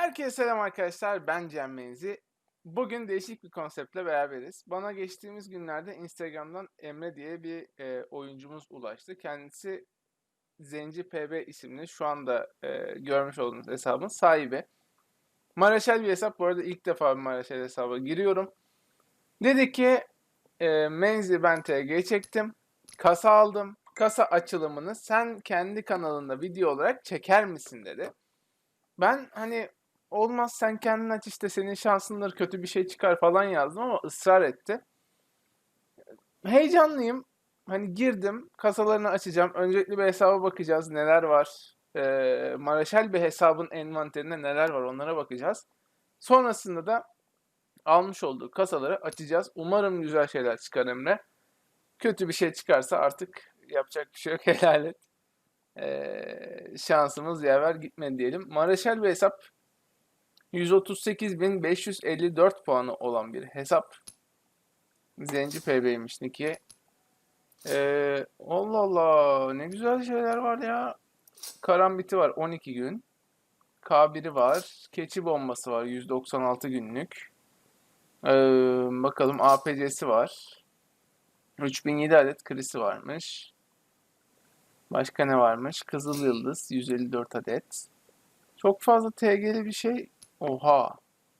Herkese selam arkadaşlar. Ben Cem Menzi. Bugün değişik bir konseptle beraberiz. Bana geçtiğimiz günlerde Instagram'dan Emre diye bir e, oyuncumuz ulaştı. Kendisi Zenci PB isimli şu anda e, görmüş olduğunuz hesabın sahibi. Maraşel bir hesap. Bu arada ilk defa bir Maraşel hesaba giriyorum. Dedi ki e, Menzi ben TG çektim. Kasa aldım. Kasa açılımını sen kendi kanalında video olarak çeker misin dedi. Ben hani olmaz sen kendin aç işte senin şansındır kötü bir şey çıkar falan yazdım ama ısrar etti. Heyecanlıyım. Hani girdim kasalarını açacağım. Öncelikle bir hesaba bakacağız neler var. Ee, Maraşel bir hesabın envanterinde neler var onlara bakacağız. Sonrasında da almış olduğu kasaları açacağız. Umarım güzel şeyler çıkar Emre. Kötü bir şey çıkarsa artık yapacak bir şey yok helal et. Ee, şansımız yaver gitmedi diyelim. Maraşel bir hesap 138.554 puanı olan bir hesap. Zenci PB'ymiş Niki. Ee, Allah Allah ne güzel şeyler var ya. Karambiti var 12 gün. K1'i var. Keçi bombası var 196 günlük. Ee, bakalım APC'si var. 3007 adet krisi varmış. Başka ne varmış? Kızıl Yıldız 154 adet. Çok fazla TG'li bir şey. Oha.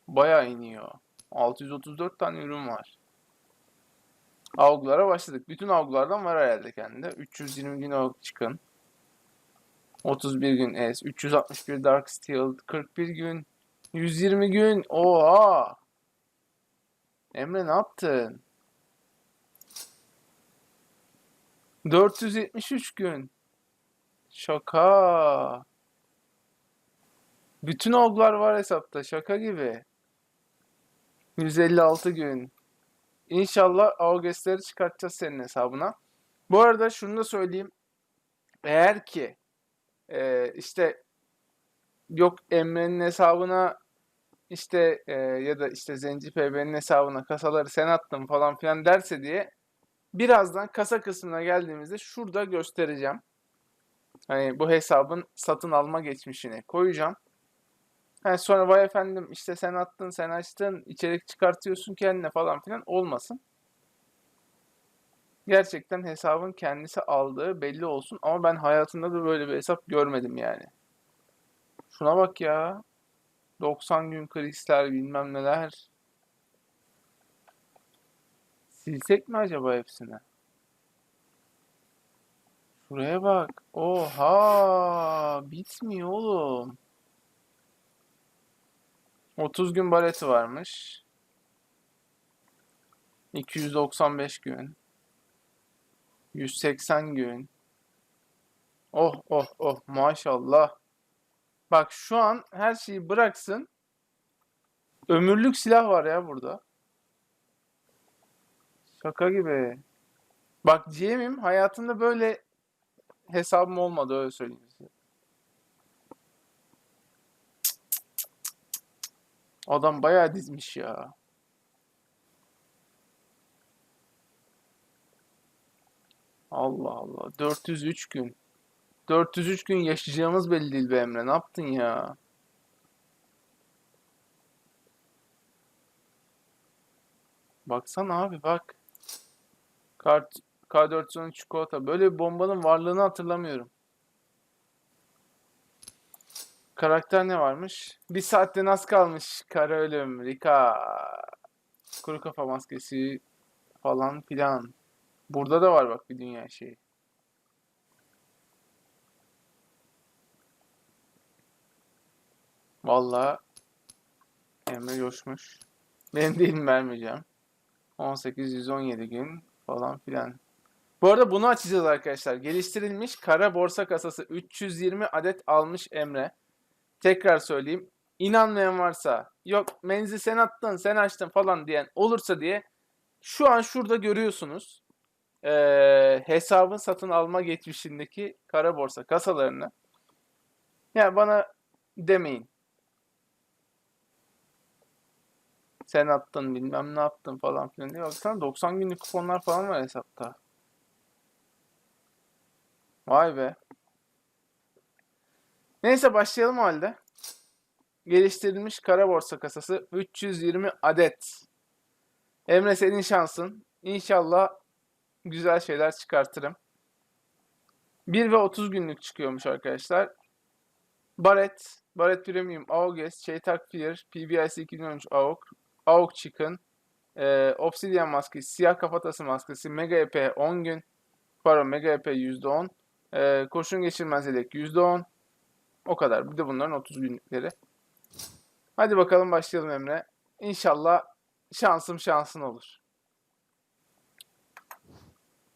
Bayağı iniyor. 634 tane ürün var. Avgulara başladık. Bütün avgulardan var herhalde kendinde. 320 gün avgu çıkın. 31 gün S. 361 Dark Steel. 41 gün. 120 gün. Oha. Emre ne yaptın? 473 gün. Şaka. Bütün avgular var hesapta. Şaka gibi. 156 gün. İnşallah August'leri çıkartacağız senin hesabına. Bu arada şunu da söyleyeyim. Eğer ki e, işte yok Emre'nin hesabına işte e, ya da işte Zenci PB'nin hesabına kasaları sen attın falan filan derse diye birazdan kasa kısmına geldiğimizde şurada göstereceğim. Hani bu hesabın satın alma geçmişini koyacağım. Yani sonra vay efendim işte sen attın sen açtın içerik çıkartıyorsun kendine falan filan olmasın. Gerçekten hesabın kendisi aldığı belli olsun ama ben hayatımda da böyle bir hesap görmedim yani. Şuna bak ya. 90 gün kristal bilmem neler. Silsek mi acaba hepsini? Şuraya bak. Oha! Bitmiyor oğlum. 30 gün baleti varmış. 295 gün. 180 gün. Oh oh oh maşallah. Bak şu an her şeyi bıraksın. Ömürlük silah var ya burada. Şaka gibi. Bak GM'im hayatında böyle hesabım olmadı öyle söyleyeyim Adam bayağı dizmiş ya. Allah Allah. 403 gün. 403 gün yaşayacağımız belli değil be Emre. Ne yaptın ya? Baksana abi bak. Kart K410 çikolata. Böyle bir bombanın varlığını hatırlamıyorum. Karakter ne varmış? Bir saatten az kalmış. Kara ölüm, Rika, kuru kafa maskesi falan filan. Burada da var bak bir dünya şeyi. Vallahi Emre coşmuş. Benim değil vermeyeceğim. 18 117 gün falan filan. Bu arada bunu açacağız arkadaşlar. Geliştirilmiş kara borsa kasası 320 adet almış Emre. Tekrar söyleyeyim. İnanmayan varsa yok menzi sen attın sen açtın falan diyen olursa diye şu an şurada görüyorsunuz. Ee, hesabın satın alma geçmişindeki kara borsa kasalarını. Ya yani bana demeyin. Sen attın bilmem ne yaptın falan filan diye. Baksana 90 günlük kuponlar falan var hesapta. Vay be. Neyse başlayalım o halde. geliştirilmiş kara borsa kasası 320 adet. Emre senin şansın. İnşallah güzel şeyler çıkartırım. 1 ve 30 günlük çıkıyormuş arkadaşlar. Barrett, Barrett Premium, Auges, Şeytak Fear, PBIC 2013 AUG, AUG Chicken, e, Obsidian maskesi, siyah kafatası maskesi, Mega EP 10 gün, pardon Mega EP %10, e, kurşun geçirmez yelek %10, o kadar. Bir de bunların 30 günlükleri. Hadi bakalım başlayalım Emre. İnşallah şansım şansın olur.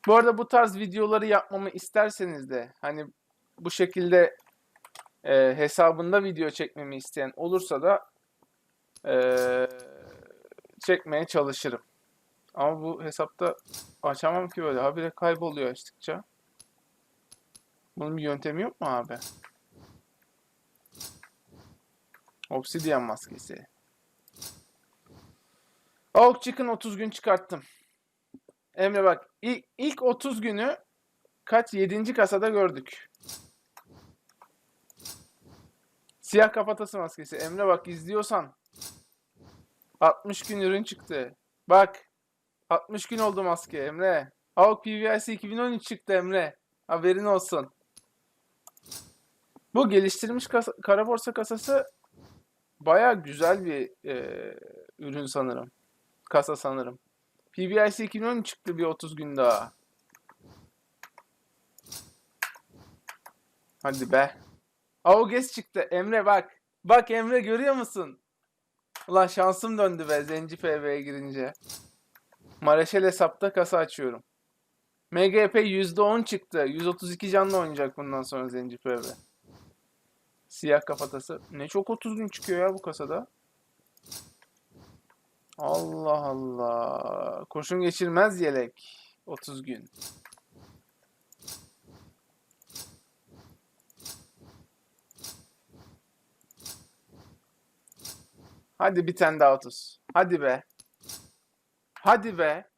Bu arada bu tarz videoları yapmamı isterseniz de hani bu şekilde e, hesabında video çekmemi isteyen olursa da e, çekmeye çalışırım. Ama bu hesapta açamam ki böyle. Habire kayboluyor açtıkça. Bunun bir yöntemi yok mu abi? Obsidian maskesi. Oak Chicken 30 gün çıkarttım. Emre bak ilk, ilk 30 günü kaç 7. kasada gördük. Siyah kafatası maskesi. Emre bak izliyorsan 60 gün ürün çıktı. Bak 60 gün oldu maske Emre. AUK PVIC 2013 çıktı Emre. Haberin olsun. Bu geliştirilmiş kasa, kara borsa kasası baya güzel bir e, ürün sanırım. Kasa sanırım. PBIC 2013 çıktı bir 30 gün daha. Hadi be. Auges çıktı. Emre bak. Bak Emre görüyor musun? Ulan şansım döndü be Zenci PV'ye girince. Mareşal hesapta kasa açıyorum. MGP %10 çıktı. 132 canlı oynayacak bundan sonra Zenci PV. Siyah kafatası. Ne çok 30 gün çıkıyor ya bu kasada. Allah Allah. Kurşun geçirmez yelek. 30 gün. Hadi bir tane daha 30. Hadi be. Hadi be.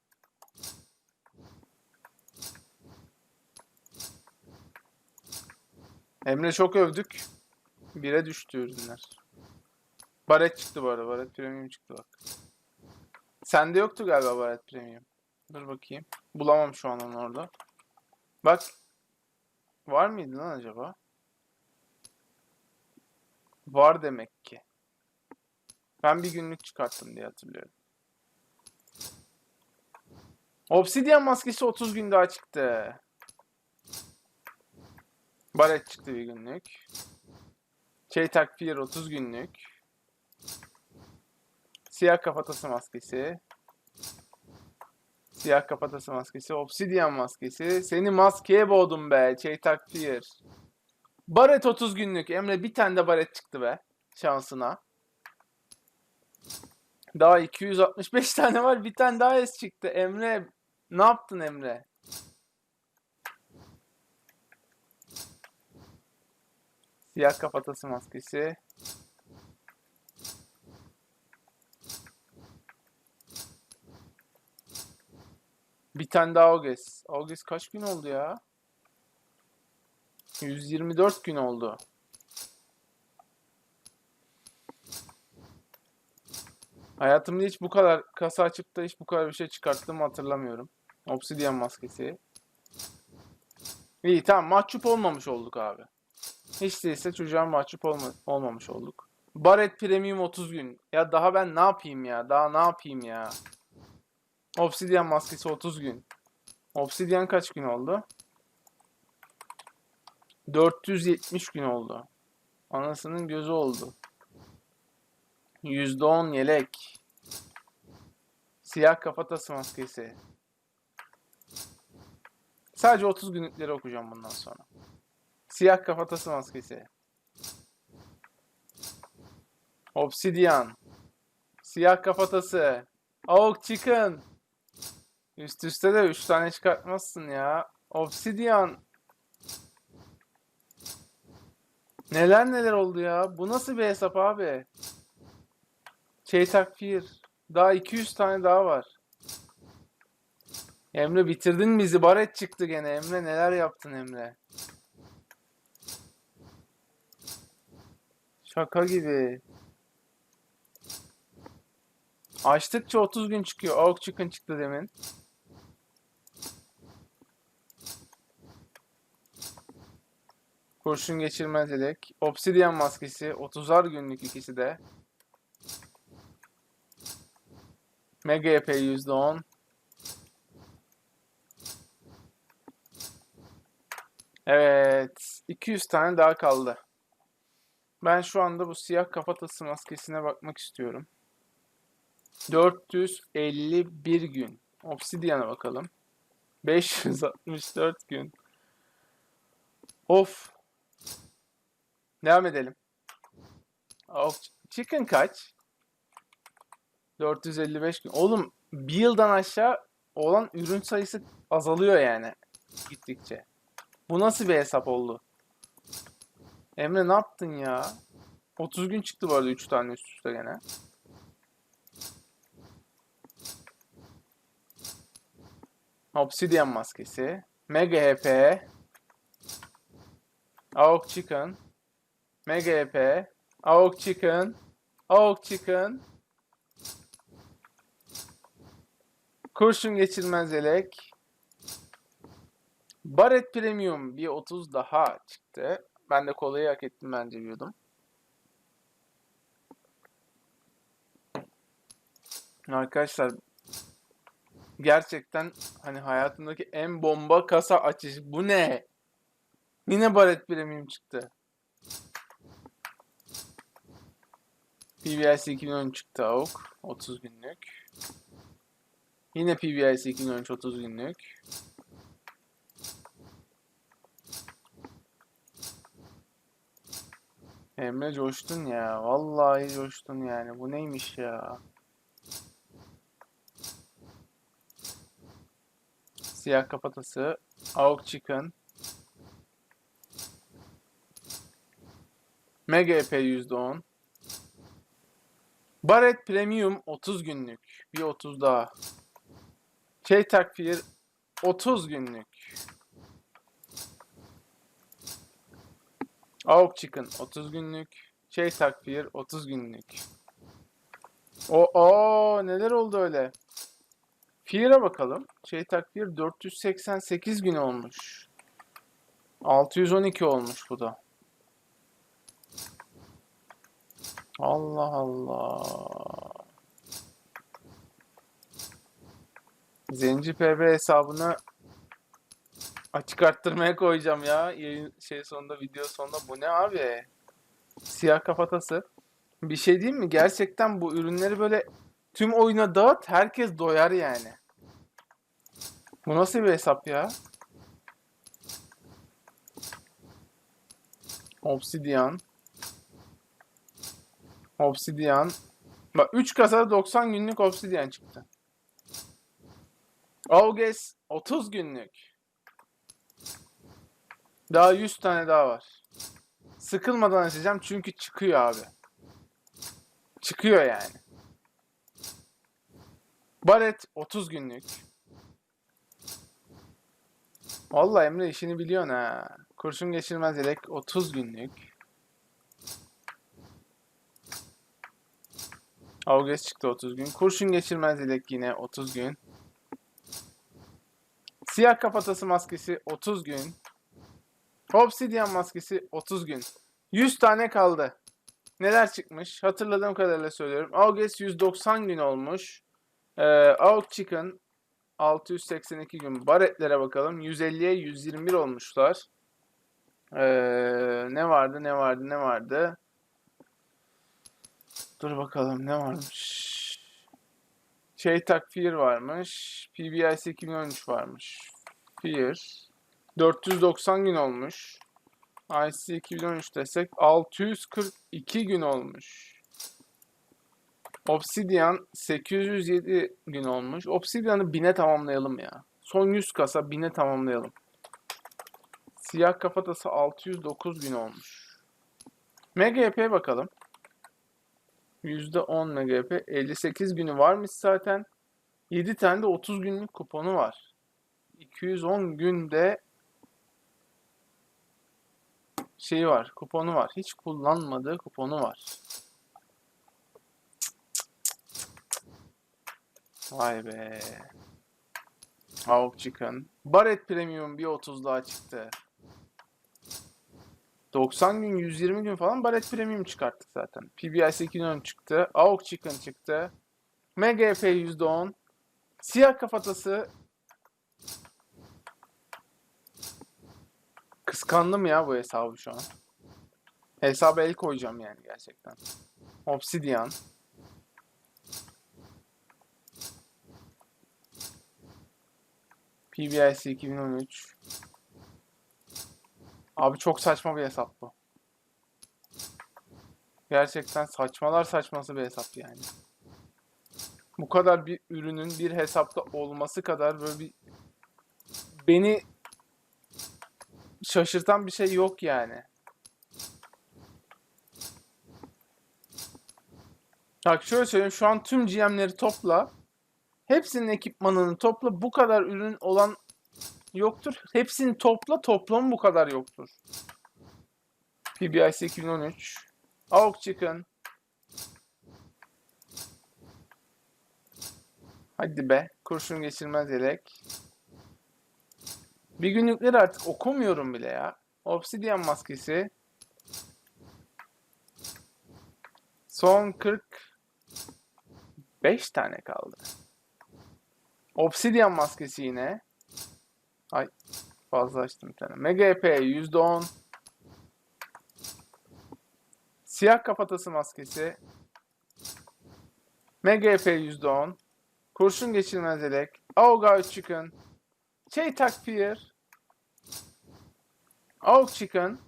Emre çok övdük. Bire düştü ürünler. Baret çıktı bu arada. Baret Premium çıktı bak. Sende yoktu galiba Baret Premium. Dur bakayım. Bulamam şu an onu orada. Bak. Var mıydı lan acaba? Var demek ki. Ben bir günlük çıkarttım diye hatırlıyorum. Obsidian maskesi 30 gün daha çıktı. Baret çıktı bir günlük. Şey takviyer 30 günlük. Siyah kafatası maskesi. Siyah kafatası maskesi. Obsidian maskesi. Seni maskeye boğdum be. Şey takviyer. Baret 30 günlük. Emre bir tane de baret çıktı be. Şansına. Daha 265 tane var. Bir tane daha es çıktı. Emre ne yaptın Emre? Siyah kafatası maskesi. Bir tane daha Auges. Auges kaç gün oldu ya? 124 gün oldu. Hayatımda hiç bu kadar kasa açıp da hiç bu kadar bir şey çıkarttığımı hatırlamıyorum. Obsidian maskesi. İyi tamam mahcup olmamış olduk abi. Hiç değilse çocuğa mahcup olma, olmamış olduk. Barret Premium 30 gün. Ya daha ben ne yapayım ya? Daha ne yapayım ya? Obsidian maskesi 30 gün. Obsidian kaç gün oldu? 470 gün oldu. Anasının gözü oldu. %10 yelek. Siyah kafatası maskesi. Sadece 30 günlükleri okuyacağım bundan sonra. Siyah kafatası maskesi. Obsidian. Siyah kafatası. Avuk Chicken. Üst üste de 3 tane çıkartmazsın ya. Obsidian. Neler neler oldu ya. Bu nasıl bir hesap abi? Şey takfir. Daha 200 tane daha var. Emre bitirdin bizi. Baret çıktı gene. Emre neler yaptın Emre? Şaka gibi. Açtıkça 30 gün çıkıyor. Oak Chicken çıktı demin. Kurşun geçirmez yelek. Obsidian maskesi. 30'ar günlük ikisi de. Mega EP %10. Evet. 200 tane daha kaldı. Ben şu anda bu siyah kafatası maskesine bakmak istiyorum. 451 gün. Obsidian'a bakalım. 564 gün. Of. Devam edelim. Of. Chicken kaç? 455 gün. Oğlum bir yıldan aşağı olan ürün sayısı azalıyor yani gittikçe. Bu nasıl bir hesap oldu? Emre ne yaptın ya? 30 gün çıktı bu arada 3 tane üst üste gene. Obsidian maskesi. Mega HP. Aok Chicken. Mega HP. Aok Chicken. Aok Chicken. Kurşun geçirmez yelek. Barret Premium bir 30 daha çıktı. Ben de kolayı hak ettim bence diyordum. Arkadaşlar gerçekten hani hayatımdaki en bomba kasa açış. Bu ne? Yine Barret Premium çıktı. PBIC 2013 çıktı AUK. 30 günlük. Yine PBIC 2013 30 günlük. Emre coştun ya. Vallahi coştun yani. Bu neymiş ya? Siyah kafatası. Avuk Chicken. Mega EP %10. Barret Premium 30 günlük. Bir 30 daha. Şey takfir 30 günlük. Avuk Chicken 30 günlük. Şey takfir 30 günlük. O o neler oldu öyle? Fear'a bakalım. Şey takvir 488 gün olmuş. 612 olmuş bu da. Allah Allah. Zenci PB hesabını açık arttırmaya koyacağım ya. Yayın şey sonunda video sonunda bu ne abi? Siyah kafatası. Bir şey diyeyim mi? Gerçekten bu ürünleri böyle tüm oyuna dağıt herkes doyar yani. Bu nasıl bir hesap ya? Obsidian. Obsidian. Bak 3 kasada 90 günlük Obsidian çıktı. Auges 30 günlük. Daha 100 tane daha var. Sıkılmadan açacağım çünkü çıkıyor abi. Çıkıyor yani. Baret 30 günlük. Vallahi Emre işini biliyorsun ha. Kurşun geçirmez yelek 30 günlük. Auges çıktı 30 gün. Kurşun geçirmez yelek yine 30 gün. Siyah kafatası maskesi 30 gün. Obsidian maskesi 30 gün. 100 tane kaldı. Neler çıkmış? Hatırladığım kadarıyla söylüyorum. Auges 190 gün olmuş. Ee, Auk Chicken 682 gün. Baretlere bakalım. 150'ye 121 olmuşlar. Ee, ne vardı ne vardı ne vardı? Dur bakalım ne varmış. Şey takfir varmış. PBIC 2013 varmış. Fear. 490 gün olmuş. IC 2013 desek 642 gün olmuş. Obsidian 807 gün olmuş. Obsidian'ı 1000'e tamamlayalım ya. Son 100 kasa 1000'e tamamlayalım. Siyah kafatası 609 gün olmuş. EP bakalım. %10 Mega EP. 58 günü varmış zaten. 7 tane de 30 günlük kuponu var. 210 günde şeyi var, kuponu var. Hiç kullanmadığı kuponu var. Vay be. Avuk Chicken. Barret Premium bir 30 daha çıktı. 90 gün 120 gün falan Barret Premium çıkarttık zaten. PBS 2010 çıktı. Avuk Chicken çıktı. Efe %10. Siyah kafatası. Kıskandım ya bu hesabı şu an. Hesaba el koyacağım yani gerçekten. Obsidian. PBIC 2013. Abi çok saçma bir hesap bu. Gerçekten saçmalar saçması bir hesap yani. Bu kadar bir ürünün bir hesapta olması kadar böyle bir beni şaşırtan bir şey yok yani. Bak şöyle söyleyeyim şu an tüm GM'leri topla. Hepsinin ekipmanını topla. Bu kadar ürün olan yoktur. Hepsini topla toplamı bu kadar yoktur. PBIC 2013. Avuk Chicken. Hadi be. Kurşun geçirmez yelek. Bir günlükleri artık okumuyorum bile ya. Obsidian maskesi. Son 45 tane kaldı. Obsidian maskesi yine. Ay fazla açtım bir tane. Mega EP %10. Siyah kafatası maskesi. Mega EP %10. Kurşun geçirmez yelek. Auga Chicken. Şey Takfir. Aug Chicken.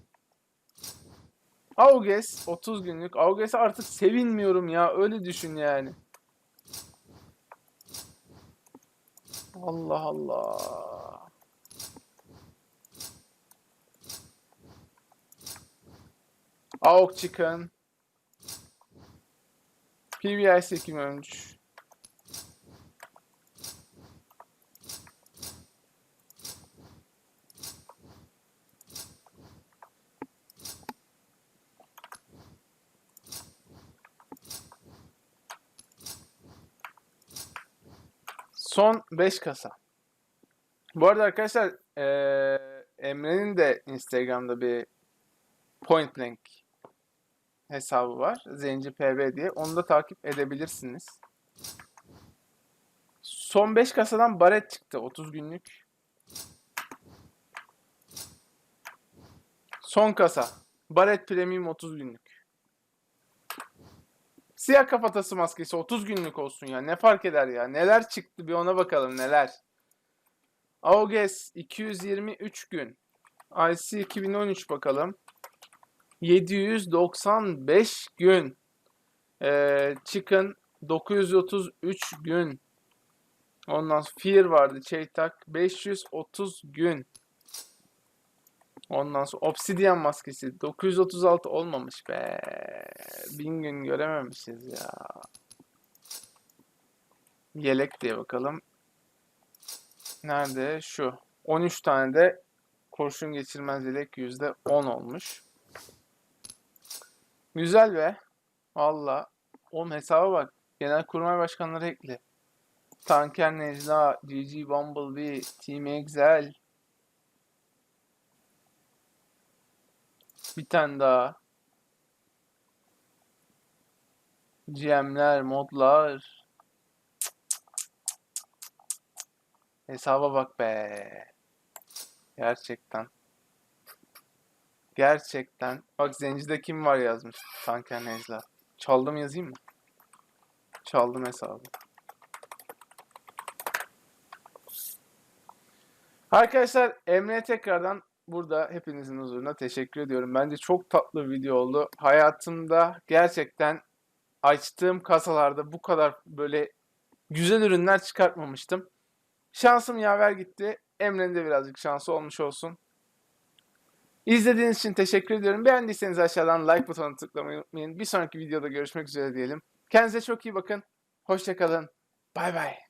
Auges 30 günlük. Auges'e artık sevinmiyorum ya. Öyle düşün yani. Allah Allah. Aug Chicken. PBIC 2013. Son 5 kasa. Bu arada arkadaşlar eee, Emre'nin de Instagram'da bir Point Blank hesabı var. Zenci PB diye. Onu da takip edebilirsiniz. Son 5 kasadan baret çıktı. 30 günlük. Son kasa. Baret Premium 30 günlük. Siyah kafatası maskesi 30 günlük olsun ya. Ne fark eder ya? Neler çıktı bir ona bakalım neler. Auges 223 gün. IC 2013 bakalım. 795 gün. Ee, Chicken 933 gün. Ondan Fear vardı. Çeytak 530 gün. Ondan sonra Obsidian maskesi 936 olmamış be. 1000 gün görememişiz ya. Yelek diye bakalım. Nerede? Şu. 13 tane de kurşun geçirmez yelek %10 olmuş. Güzel be. Valla. Oğlum hesaba bak. Genelkurmay başkanları ekli. Tanker Necla, GG Bumblebee, Team Excel. Bir tane daha. GM'ler, modlar. Hesaba bak be. Gerçekten. Gerçekten. Bak Zenci'de kim var yazmış. Tanker Necla. Çaldım yazayım mı? Çaldım hesabı. Arkadaşlar Emre'ye tekrardan burada hepinizin huzuruna teşekkür ediyorum. Bence çok tatlı bir video oldu. Hayatımda gerçekten açtığım kasalarda bu kadar böyle güzel ürünler çıkartmamıştım. Şansım yaver gitti. Emre'nin de birazcık şansı olmuş olsun. İzlediğiniz için teşekkür ediyorum. Beğendiyseniz aşağıdan like butonuna tıklamayı unutmayın. Bir sonraki videoda görüşmek üzere diyelim. Kendinize çok iyi bakın. Hoşçakalın. Bay bay.